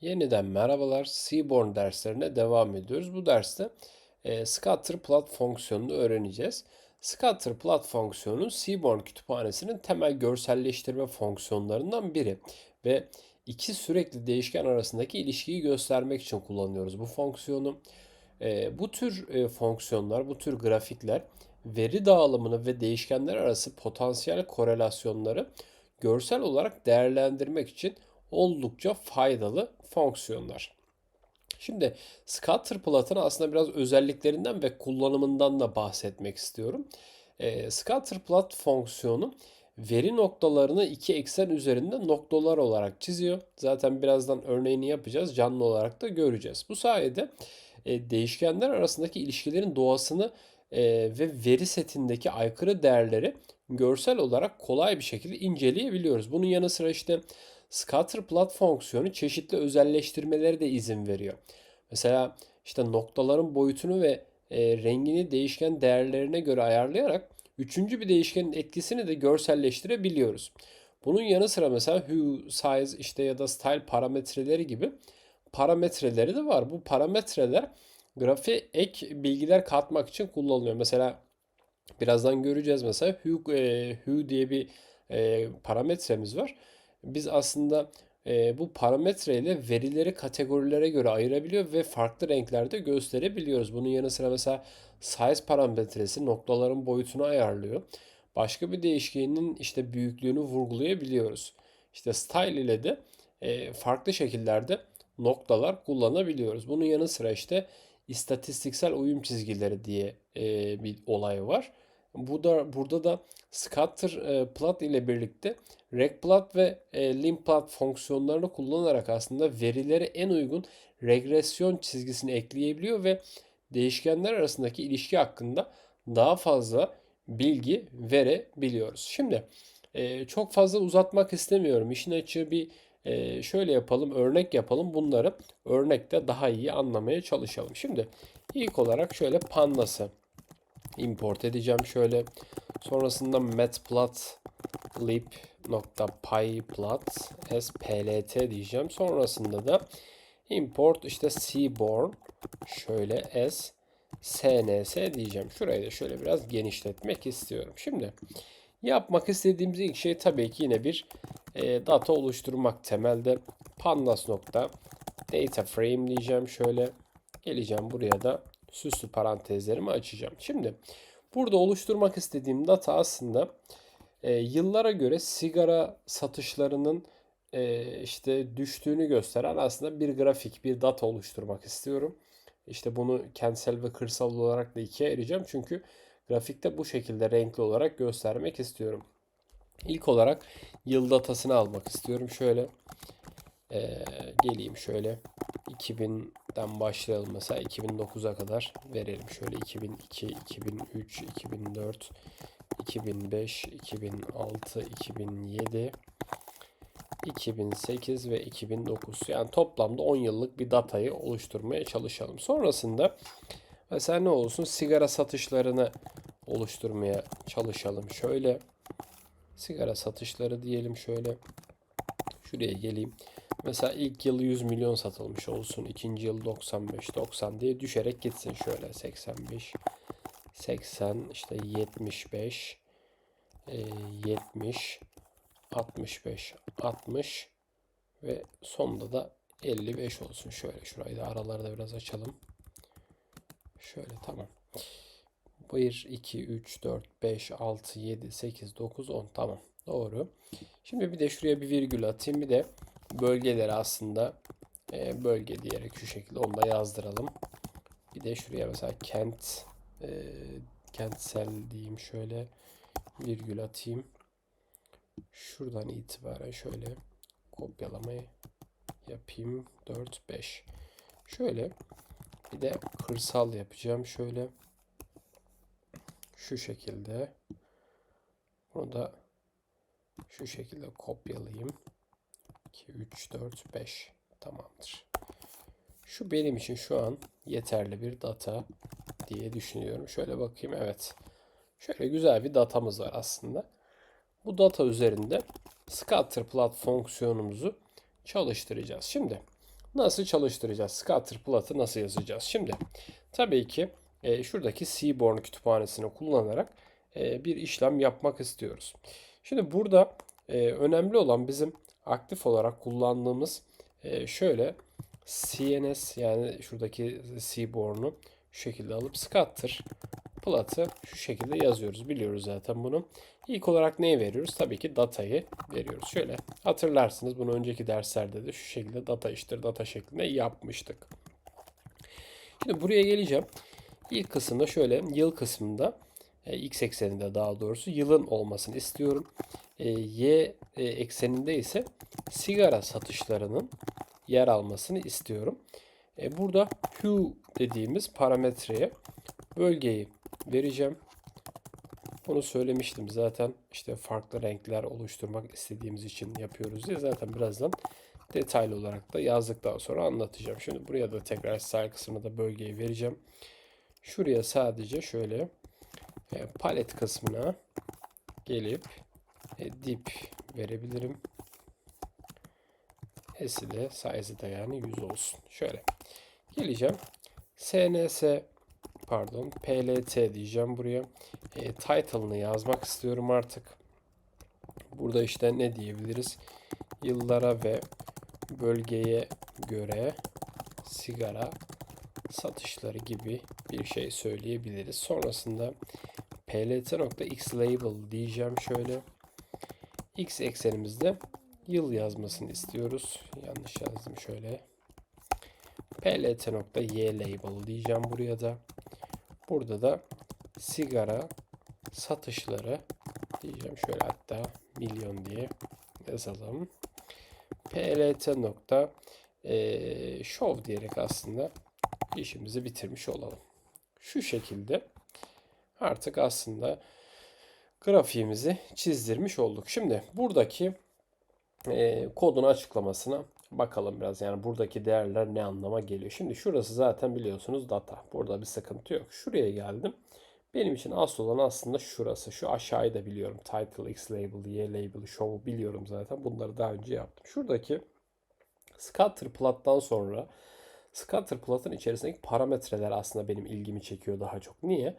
Yeniden merhabalar. Seaborn derslerine devam ediyoruz. Bu derste e, scatterplot fonksiyonunu öğreneceğiz. Scatterplot fonksiyonu Seaborn kütüphanesinin temel görselleştirme fonksiyonlarından biri ve iki sürekli değişken arasındaki ilişkiyi göstermek için kullanıyoruz bu fonksiyonu. E, bu tür e, fonksiyonlar, bu tür grafikler veri dağılımını ve değişkenler arası potansiyel korelasyonları görsel olarak değerlendirmek için oldukça faydalı fonksiyonlar. Şimdi scatterplot'un aslında biraz özelliklerinden ve kullanımından da bahsetmek istiyorum. E, scatterplot fonksiyonu veri noktalarını iki eksen üzerinde noktalar olarak çiziyor. Zaten birazdan örneğini yapacağız. Canlı olarak da göreceğiz. Bu sayede e, değişkenler arasındaki ilişkilerin doğasını e, ve veri setindeki aykırı değerleri görsel olarak kolay bir şekilde inceleyebiliyoruz. Bunun yanı sıra işte scatterplot fonksiyonu çeşitli özelleştirmeleri de izin veriyor. Mesela işte noktaların boyutunu ve e, rengini değişken değerlerine göre ayarlayarak üçüncü bir değişkenin etkisini de görselleştirebiliyoruz. Bunun yanı sıra mesela hue, size işte ya da style parametreleri gibi parametreleri de var. Bu parametreler grafiğe ek bilgiler katmak için kullanılıyor. Mesela birazdan göreceğiz mesela hue, e, hue diye bir e, parametremiz var. Biz aslında e, bu parametreyle verileri kategorilere göre ayırabiliyor ve farklı renklerde gösterebiliyoruz. Bunun yanı sıra mesela size parametresi noktaların boyutunu ayarlıyor. Başka bir değişkenin işte büyüklüğünü vurgulayabiliyoruz. İşte style ile de e, farklı şekillerde noktalar kullanabiliyoruz. Bunun yanı sıra işte istatistiksel uyum çizgileri diye e, bir olay var. Bu da burada da scatter e, plot ile birlikte regplot ve e, limplot fonksiyonlarını kullanarak aslında verileri en uygun regresyon çizgisini ekleyebiliyor ve değişkenler arasındaki ilişki hakkında daha fazla bilgi verebiliyoruz. Şimdi e, çok fazla uzatmak istemiyorum. İşin açığı bir e, şöyle yapalım, örnek yapalım. Bunları örnekte daha iyi anlamaya çalışalım. Şimdi ilk olarak şöyle Pandas'ı import edeceğim şöyle. Sonrasında matplotlib.pyplot splt diyeceğim. Sonrasında da import işte seaborn şöyle s sns diyeceğim. Şurayı da şöyle biraz genişletmek istiyorum. Şimdi yapmak istediğimiz ilk şey tabii ki yine bir e, data oluşturmak temelde pandas nokta data diyeceğim şöyle geleceğim buraya da süslü parantezlerimi açacağım. Şimdi burada oluşturmak istediğim data aslında e, yıllara göre sigara satışlarının e, işte düştüğünü gösteren aslında bir grafik, bir data oluşturmak istiyorum. İşte bunu kentsel ve kırsal olarak da ikiye ayıracağım. Çünkü grafikte bu şekilde renkli olarak göstermek istiyorum. İlk olarak yıl datasını almak istiyorum. Şöyle e, geleyim şöyle 2000'den başlayalım mesela 2009'a kadar verelim. Şöyle 2002, 2003, 2004, 2005, 2006, 2007, 2008 ve 2009. Yani toplamda 10 yıllık bir datayı oluşturmaya çalışalım. Sonrasında mesela ne olsun sigara satışlarını oluşturmaya çalışalım. Şöyle sigara satışları diyelim şöyle. Şuraya geleyim. Mesela ilk yıl 100 milyon satılmış olsun. ikinci yıl 95, 90 diye düşerek gitsin şöyle. 85, 80, işte 75, 70, 65, 60 ve sonunda da 55 olsun. Şöyle şurayı da aralarda biraz açalım. Şöyle tamam. 1, 2, 3, 4, 5, 6, 7, 8, 9, 10. Tamam. Doğru. Şimdi bir de şuraya bir virgül atayım. Bir de bölgeleri aslında e, bölge diyerek şu şekilde onu da yazdıralım. Bir de şuraya mesela kent e, kentsel diyeyim şöyle virgül atayım. Şuradan itibaren şöyle kopyalamayı yapayım. 4 5. Şöyle bir de kırsal yapacağım. Şöyle şu şekilde. Bunu da şu şekilde kopyalayayım. 2, 3, 4, 5. Tamamdır. Şu benim için şu an yeterli bir data diye düşünüyorum. Şöyle bakayım. Evet. Şöyle güzel bir datamız var aslında. Bu data üzerinde scatterplot fonksiyonumuzu çalıştıracağız. Şimdi nasıl çalıştıracağız? Scatter plot'ı nasıl yazacağız? Şimdi tabii ki e, şuradaki Seaborn kütüphanesini kullanarak e, bir işlem yapmak istiyoruz. Şimdi burada e, önemli olan bizim aktif olarak kullandığımız e, şöyle CNS yani şuradaki Seaborn'u şu şekilde alıp scatter plot'ı şu şekilde yazıyoruz. Biliyoruz zaten bunu. İlk olarak neyi veriyoruz? Tabii ki datayı veriyoruz. Şöyle hatırlarsınız bunu önceki derslerde de şu şekilde data iştir data şeklinde yapmıştık. Şimdi buraya geleceğim. İlk kısımda şöyle yıl kısmında e, x ekseninde daha doğrusu yılın olmasını istiyorum. E, y e, ekseninde ise sigara satışlarının yer almasını istiyorum. Burada hue dediğimiz parametreye bölgeyi vereceğim. Bunu söylemiştim zaten işte farklı renkler oluşturmak istediğimiz için yapıyoruz diye zaten birazdan detaylı olarak da yazdıktan sonra anlatacağım. Şimdi buraya da tekrar style kısmına da bölgeyi vereceğim. Şuraya sadece şöyle e, palet kısmına gelip e, dip verebilirim. S'i de size'ı da yani 100 olsun. Şöyle geleceğim. SNS pardon PLT diyeceğim buraya. E, title'ını yazmak istiyorum artık. Burada işte ne diyebiliriz? Yıllara ve bölgeye göre sigara satışları gibi bir şey söyleyebiliriz. Sonrasında plt.xlabel diyeceğim şöyle. X eksenimizde yıl yazmasını istiyoruz. Yanlış yazdım şöyle. plt.ylabel diyeceğim buraya da. Burada da sigara satışları diyeceğim şöyle hatta milyon diye yazalım. plt nokta e, show diyerek aslında işimizi bitirmiş olalım. Şu şekilde artık aslında grafiğimizi çizdirmiş olduk. Şimdi buradaki e, kodun açıklamasına bakalım biraz. Yani buradaki değerler ne anlama geliyor. Şimdi şurası zaten biliyorsunuz data. Burada bir sıkıntı yok. Şuraya geldim. Benim için asıl olan aslında şurası. Şu aşağıyı da biliyorum. Title, X label, Y label, show biliyorum zaten. Bunları daha önce yaptım. Şuradaki scatter plot'tan sonra scatter plot'un içerisindeki parametreler aslında benim ilgimi çekiyor daha çok. Niye?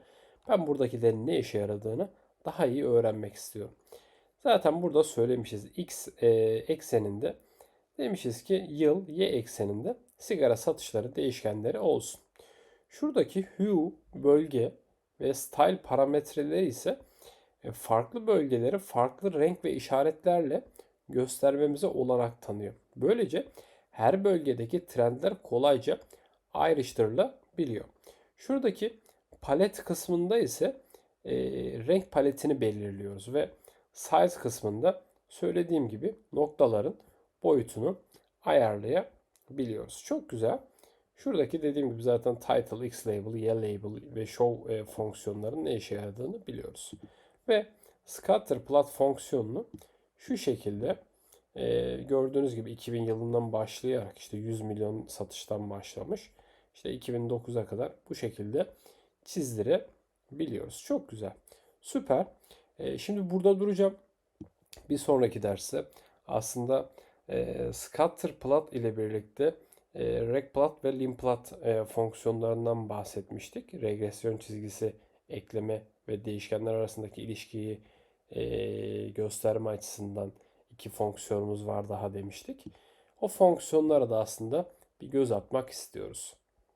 Ben buradakilerin ne işe yaradığını daha iyi öğrenmek istiyorum. Zaten burada söylemişiz. X e, ekseninde demişiz ki yıl Y ekseninde sigara satışları değişkenleri olsun. Şuradaki hue bölge ve style parametreleri ise e, farklı bölgeleri farklı renk ve işaretlerle göstermemize olanak tanıyor. Böylece her bölgedeki trendler kolayca ayrıştırılabiliyor. Şuradaki palet kısmında ise e, renk paletini belirliyoruz ve size kısmında söylediğim gibi noktaların boyutunu ayarlayabiliyoruz. Çok güzel. Şuradaki dediğim gibi zaten title, x label, y label ve show e, fonksiyonların ne işe yaradığını biliyoruz. Ve scatter plot fonksiyonunu şu şekilde e, gördüğünüz gibi 2000 yılından başlayarak işte 100 milyon satıştan başlamış. İşte 2009'a kadar bu şekilde çizdirebiliyoruz. Çok güzel. Süper. E, şimdi burada duracağım. Bir sonraki derste aslında e, scatter plot ile birlikte e, regplot ve limplot e, fonksiyonlarından bahsetmiştik. Regresyon çizgisi ekleme ve değişkenler arasındaki ilişkiyi e, gösterme açısından iki fonksiyonumuz var daha demiştik. O fonksiyonlara da aslında bir göz atmak istiyoruz.